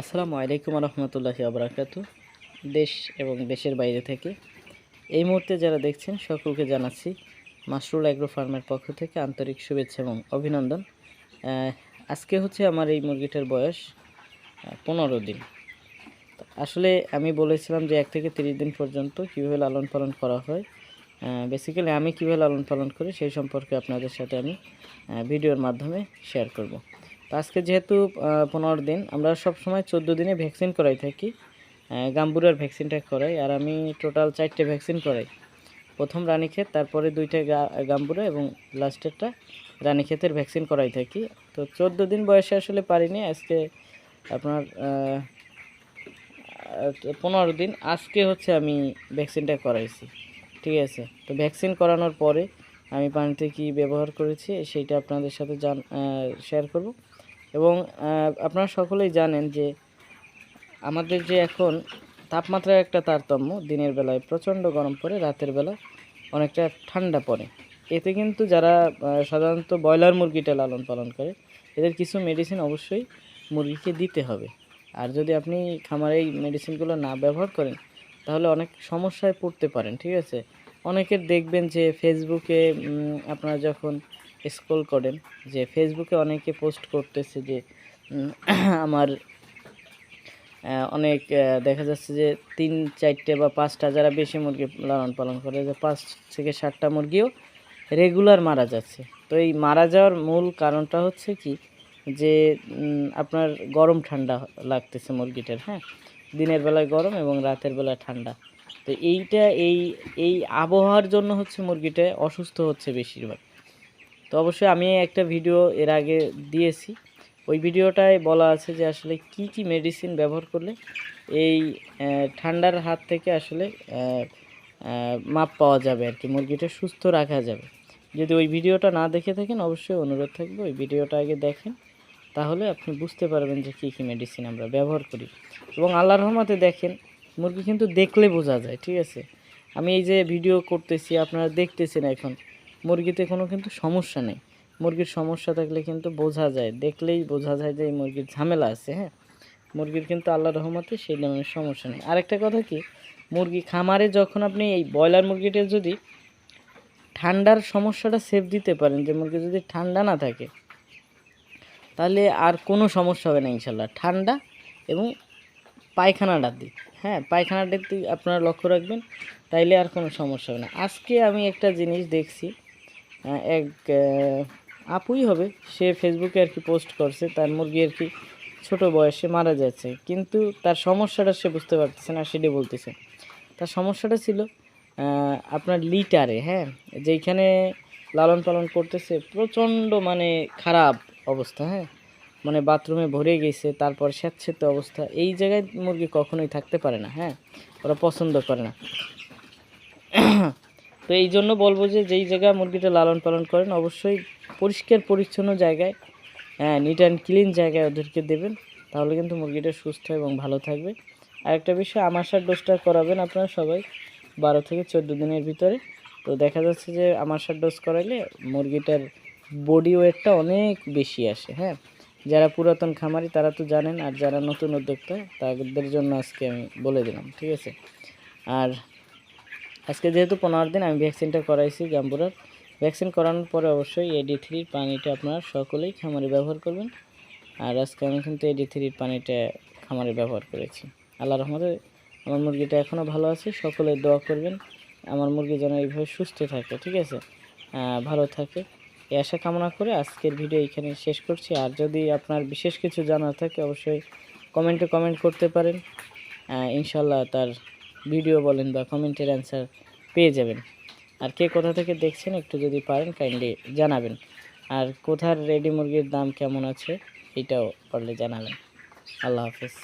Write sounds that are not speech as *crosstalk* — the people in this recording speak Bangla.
আসসালামু আলাইকুম রহমতুল্লাহি আবরাকাত দেশ এবং দেশের বাইরে থেকে এই মুহূর্তে যারা দেখছেন, সকলকে জানাচ্ছি মাসরুল অ্যাগ্রো ফার্মের পক্ষ থেকে আন্তরিক শুভেচ্ছা এবং অভিনন্দন। আজকে হচ্ছে আমার এই মুরগিটার বয়স পনেরো দিন। আসলে আমি বলেছিলাম যে এক থেকে তিরিশ দিন পর্যন্ত কীভাবে লালন পালন করা হয়। বেসিক্যালি আমি কীভাবে লালন পালন করি সেই সম্পর্কে আপনাদের সাথে আমি ভিডিওর মাধ্যমে শেয়ার করব। আজকে যেহেতু পনেরো দিন, আমরা সব সময় চোদ্দ দিনে ভ্যাকসিন করাই থাকি। গাম্বুরার ভ্যাকসিনটা করাই, আর আমি টোটাল চারটে ভ্যাকসিন করাই। প্রথম রানীক্ষেত, তারপরে দুইটা গাম্বুরা এবং লাস্টেরটা রানীক্ষেতের ভ্যাকসিন করাই থাকি। তো চোদ্দ দিন বয়সে আসলে পারিনি, আজকে আপনার পনেরো দিন আজকে হচ্ছে আমি ভ্যাকসিনটা করাইছি। ঠিক আছে? তো ভ্যাকসিন করানোর পরে আমি পানিতে কি ব্যবহার করেছি, সেইটা আপনাদের সাথে জান শেয়ার করব। এবং আপনারা সকলেই জানেন যে আমাদের যে এখন তাপমাত্রার একটা তারতম্য, দিনের বেলায় প্রচণ্ড গরম পড়ে, রাতের বেলা অনেকটা ঠান্ডা পড়ে। এতে কিন্তু যারা সাধারণত ব্রয়লার মুরগিটা লালন পালন করে, এদের কিছু মেডিসিন অবশ্যই মুরগিকে দিতে হবে। আর যদি আপনি খামারে এই মেডিসিনগুলো না ব্যবহার করেন, তাহলে অনেক সমস্যায় পড়তে পারেন, ঠিক আছে? অনেকের দেখবেন যে ফেসবুকে আপনারা যখন স্ক্রল করেন, যে ফেসবুকে অনেকে পোস্ট করতেছে যে *clears throat* আমার অনেক দেখা যাচ্ছে যে তিন, চারটে বা পাঁচটা যারা বেশি মুরগি লালন পালন করে, যে পাঁচ থেকে সাতটা মুরগিও রেগুলার মারা যাচ্ছে। তো এই মারা যাওয়ার মূল কারণটা হচ্ছে কি, যে আপনার গরম ঠান্ডা লাগতেছে মুরগিটার হ্যাঁ? দিনের বেলায় গরম এবং রাতের বেলায় ঠান্ডা। তো এইটা, এই এই আবহাওয়ার জন্য হচ্ছে মুরগিটা অসুস্থ হচ্ছে বেশিরভাগ। তো অবশ্যই আমি একটা ভিডিও এর আগে দিয়েছি। ওই ভিডিওটায় বলা আছে যে আসলে কি কি মেডিসিন ব্যবহার করলে এই ঠান্ডার হাত থেকে আসলে মাপ পাওয়া যাবে আর কি, মুরগিটা সুস্থ রাখা যাবে। যদি ওই ভিডিওটা না দেখে থাকেন, অবশ্যই অনুরোধ থাকবে ওই ভিডিওটা আগে দেখেন, তাহলে আপনি বুঝতে পারবেন যে কী কী মেডিসিন আমরা ব্যবহার করি। এবং আল্লাহর রহমতে দেখেন, মুরগি কিন্তু দেখলে বোঝা যায়, ঠিক আছে? আমি এই যে ভিডিও করতেছি, আপনারা দেখতেছেন এখন মুরগিতে কোনো কিন্তু সমস্যা নেই। মুরগির সমস্যা থাকলে কিন্তু বোঝা যায়। দেখলেই বোঝা যায় যে এই মুরগির ঝামেলা আছে হ্যাঁ? মুরগির কিন্তু আল্লাহ রহমতে সেই ধরনের সমস্যা নেই। আরেকটা কথা কি? মুরগি খামারে যখন আপনি এই ব্রয়লার মুরগিটা যদি ঠান্ডার সমস্যাটা সেভ দিতে পারেন, যে মুরগি যদি ঠান্ডা না থাকে, তাহলে আর কোনো সমস্যা হবে না ইনশাল্লাহ ঠান্ডা এবং পায়খানাটার দিক হ্যাঁ? পায়খানাটার দিক আপনারা লক্ষ্য রাখবেন, তাইলে আর কোনো সমস্যা হবে না। আজকে আমি একটা জিনিস দেখছি এক আপুই হবে। সে ফেসবুকে আর কি পোস্ট করছে। তার মুরগি আর কি ছোটো বয়সে মারা যাচ্ছে। কিন্তু তার সমস্যাটা সে বুঝতে পারতেছে না, সেটাই বলতেছে। তার সমস্যাটা ছিল আপনার লিটারে হ্যাঁ? যেইখানে লালন পালন করতেছে, প্রচণ্ড মানে খারাপ অবস্থা হ্যাঁ? মানে বাথরুমে ভরে গেছে, তারপর স্যাঁতস্যাঁতে অবস্থা। এই জায়গায় মুরগি কখনোই থাকতে পারে না হ্যাঁ? ওরা পছন্দ করে না। তো এই জন্য বলব যে যেই জায়গায় মুরগিটা লালন পালন করেন, অবশ্যই পরিষ্কার, পরিচ্ছন্ন জায়গায় হ্যাঁ নিট অ্যান্ড ক্লিন জায়গায় ওদেরকে দেবেন, তাহলে কিন্তু মুরগিটা সুস্থ এবং ভালো থাকবে। আর একটা বিষয় আমাশার ডোজটা করাবেন আপনারা সবাই বারো থেকে চোদ্দ দিনের ভিতরে। তো দেখা যাচ্ছে যে আমাশার ডোজ করাইলে মুরগিটার বডি ওয়েটটা অনেক বেশি আসে হ্যাঁ। যারা পুরাতন খামারি, তারা তো জানেন, আর যারা নতুন উদ্যোক্তা, তাদের জন্য আজকে আমি বলে দিলাম, ঠিক আছে। আর আজকে যেহেতু পনেরো দিন আমি ভ্যাকসিনটা করাইছি গাম্বুরার ভ্যাকসিন করানোর পরে অবশ্যই এডি থ্রির পানিটা আপনারা সকলেই খামারে ব্যবহার করবেন। আর আজকে আমি কিন্তু এডি থ্রির পানিটা খামারে ব্যবহার করেছি। আল্লাহ রহমতে আমার মুরগিটা এখনও ভালো আছে, সকলে দোয়া করবেন। আমার মুরগি যেন এইভাবে সুস্থ থাকে, ঠিক আছে? ভালো থাকে। এই আশা কামনা করে আজকের ভিডিও এখানে শেষ করছি। আর যদি আপনার বিশেষ কিছু জানার থাকে, অবশ্যই কমেন্টে কমেন্ট করতে পারেন। ইনশাল্লাহ তার ভিডিও বলেন বা কমেন্টের অ্যান্সার পেয়ে যাবেন। আর কে কোথা থেকে দেখছেন একটু যদি পারেন কাইন্ডলি জানাবেন। আর কোথার রেডি মুরগির দাম কেমন আছে, এটাও পারলে জানাবেন। আল্লাহ হাফেজ।